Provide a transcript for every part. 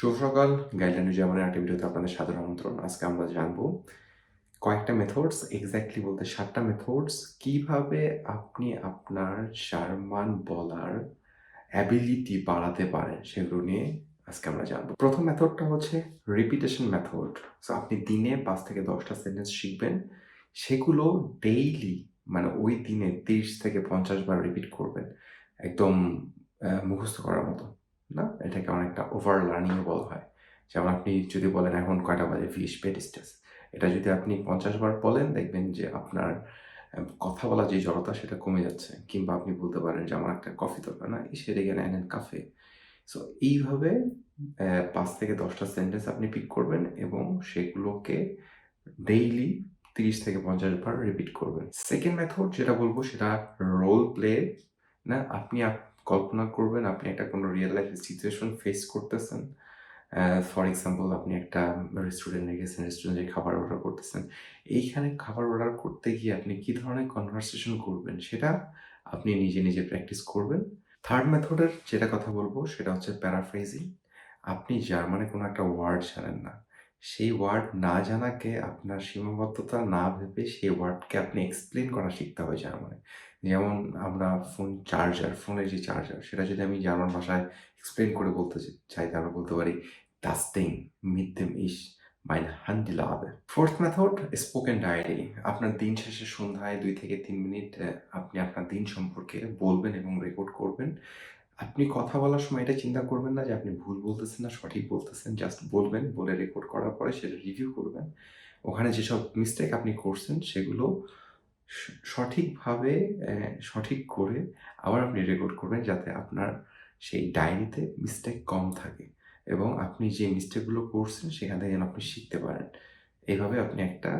শুভ সকাল। গাইডলাইন যেমন একটা ভিডিওতে আপনাদের সাদর আমন্ত্রণ। আজকে আমরা জানব কয়েকটা মেথডস এক্স্যাক্টলি বলতে সাতটা মেথডস কীভাবে আপনি আপনার জার্মান বলার অ্যাবিলিটি বাড়াতে পারেন সেগুলো নিয়ে আজকে আমরা জানব। প্রথম মেথডটা হচ্ছে রিপিটেশন মেথড সো আপনি দিনে পাঁচ থেকে দশটা সেন্টেন্স শিখবেন। সেগুলো ডেইলি মানে ওই দিনে তিরিশ থেকে পঞ্চাশ বার রিপিট করবেন। একদম মুখস্থ করার মতো। না? এটাকে অনেকটা ওভার লার্নিং বলা হয়। যেমন আপনি যদি বলেন এখন কয়টা বাজে? ফিশ পেটিস্টাস এটা যদি আপনি পঞ্চাশ বার বলেন, দেখবেন যে আপনার কথা বলা যে জড়তা, সেটা কমে যাচ্ছে। কিংবা আপনি বলতে পারেন যে, আমার একটা কফি দরকার, না? সেটা গেলে এনেন কাফে সো এইভাবে পাঁচ থেকে দশটা সেন্টেন্স আপনি পিক করবেন এবং সেগুলোকে ডেইলি তিরিশ থেকে পঞ্চাশ বার রিপিট করবেন। সেকেন্ড মেথড যেটা বলব, সেটা রোল প্লে না? আপনি আপ- কল্পনা করবেন, আপনি একটা কোনো রিয়েল লাইফ সিচুয়েশন ফেস করতেছেন। ফর এক্সাম্পল আপনি একটা রেস্টুরেন্টে গেছেন রেস্টুরেন্টে খাবার অর্ডার করতেছেন। এইখানে খাবার অর্ডার করতে গিয়ে আপনি কি ধরনের কনভারসেশন করবেন সেটা আপনি নিজে নিজে প্র্যাকটিস করবেন। থার্ড মেথডের যেটা কথা বলব সেটা হচ্ছে প্যারাফ্রেজিং আপনি জার্মানে কোনো একটা ওয়ার্ড জানেন না। সেই ওয়ার্ড না জানাকে আপনার সীমাবদ্ধতা না ভেবে সেই ওয়ার্ডকে আপনি এক্সপ্লেন করা শিখতে হবে জার্মানে। যেমন আমরা ফোন চার্জার ফোনের যে চার্জার সেটা যদি আমি জার্মান ভাষায় এক্সপ্লেন করে বলতে চাই, তাহলে বলতে পারি mit dem ich mein Handy lade fourth method spoken diary আপনার দিন শেষে সন্ধ্যায় দুই থেকে তিন মিনিট আপনি আপনার দিন সম্পর্কে বলবেন এবং রেকর্ড করবেন। আপনি কথা বলার সময় এটা চিন্তা করবেন না যে আপনি ভুল বলতেছেন না, সঠিক বলতেছেন জাস্ট বলবেন, বলে রেকর্ড করার পরে সেটা রিভিউ করবেন। ওখানে যেসব মিস্টেক আপনি করছেন, সেগুলো সঠিকভাবে সঠিক করে আবার আপনি রেকর্ড করবেন যাতে আপনার সেই ডায়েরিতে মিস্টেক কম থাকে এবং আপনি যে মিস্টেকগুলো করছেন সেখান থেকে যেন আপনি শিখতে পারেন। এইভাবে আপনি একটা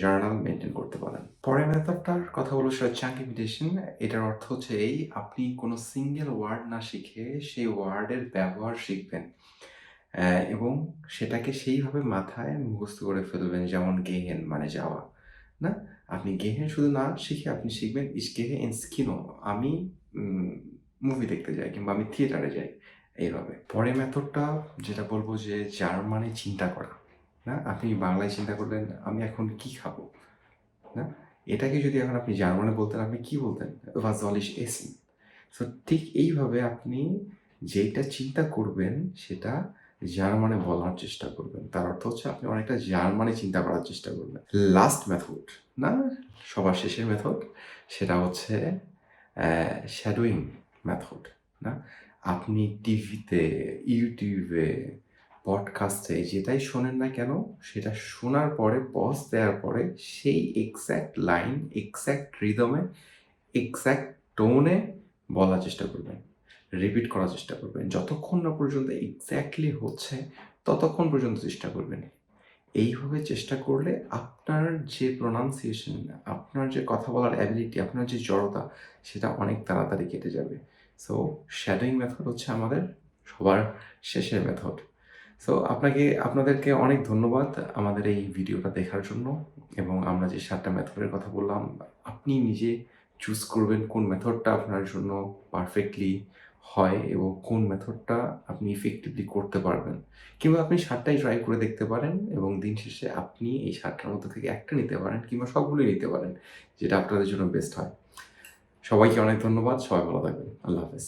জার্নাল মেনটেন করতে পারেন। পরের মেথডটার কথা বলো সেটা চাঙ্ক ইমিটেশন এটার অর্থ হচ্ছে এই, আপনি কোনো সিঙ্গেল ওয়ার্ড না শিখে সেই ওয়ার্ডের ব্যবহার শিখবেন। এবং সেটাকে সেইভাবে মাথায় মুখস্থ করে ফেলবেন যেমন গেহেন মানে যাওয়া, না? আপনি গেহেন শুধু না শিখে আপনি শিখবেন ইস গেহে ইন স্কিনো আমি মুভি দেখতে যাই কিংবা আমি থিয়েটারে যাই এইভাবে। পরের মেথডটা যেটা বলব যে জার্মানি চিন্তা করা, না? আপনি বাংলায় চিন্তা করবেন আমি এখন কি খাব, না? এটাকে যদি এখন আপনি জার্মানে বলতেন, আপনি কি বলতেন? ওয়াজ অলিশ এসিন সো ঠিক এইভাবে আপনি যেটা চিন্তা করবেন সেটা জার্মানে বলার চেষ্টা করবেন। তার অর্থ হচ্ছে আপনি অনেকটা জার্মানি চিন্তা করার চেষ্টা করবেন। লাস্ট মেথড না? সবার শেষের মেথড সেটা হচ্ছে শ্যাডোয়িং মেথড না? আপনি টিভিতে, ইউটিউবে পডকাস্টে যেটাই শোনেন না কেন, সেটা শোনার পরে পজ দেওয়ার পরে, সেই এক্স্যাক্ট লাইন এক্স্যাক্ট রিদমে এক্স্যাক্ট টোনে বলার চেষ্টা করবেন। রিপিট করার চেষ্টা করবেন। যতক্ষণ না পর্যন্ত এক্স্যাক্টলি হচ্ছে, ততক্ষণ পর্যন্ত চেষ্টা করবেন। এইভাবে চেষ্টা করলে আপনার যে প্রোনাউন্সিয়েশন আপনার যে কথা বলার অ্যাবিলিটি আপনার যে জড়তা, সেটা অনেক তাড়াতাড়ি কেটে যাবে। সো শ্যাডোয়িং মেথড হচ্ছে আমাদের সবার শেষের মেথড সো আপনাকে, আপনাদেরকে অনেক ধন্যবাদ আমাদের এই ভিডিওটা দেখার জন্য এবং আমরা যে সাতটা মেথডের কথা বললাম, আপনি নিজে চুজ করবেন কোন মেথডটা আপনার জন্য পারফেক্টলি হয় এবং কোন মেথডটা আপনি ইফেক্টিভলি করতে পারবেন। কিংবা আপনি সাতটাই ট্রাই করে দেখতে পারেন এবং দিন শেষে আপনি এই সাতটার মধ্যে থেকে একটা নিতে পারেন কিংবা সবগুলোই নিতে পারেন, যেটা আপনাদের জন্য বেস্ট হয়। সবাইকে অনেক ধন্যবাদ, সবাই ভালো থাকবেন। আল্লাহ হাফেজ।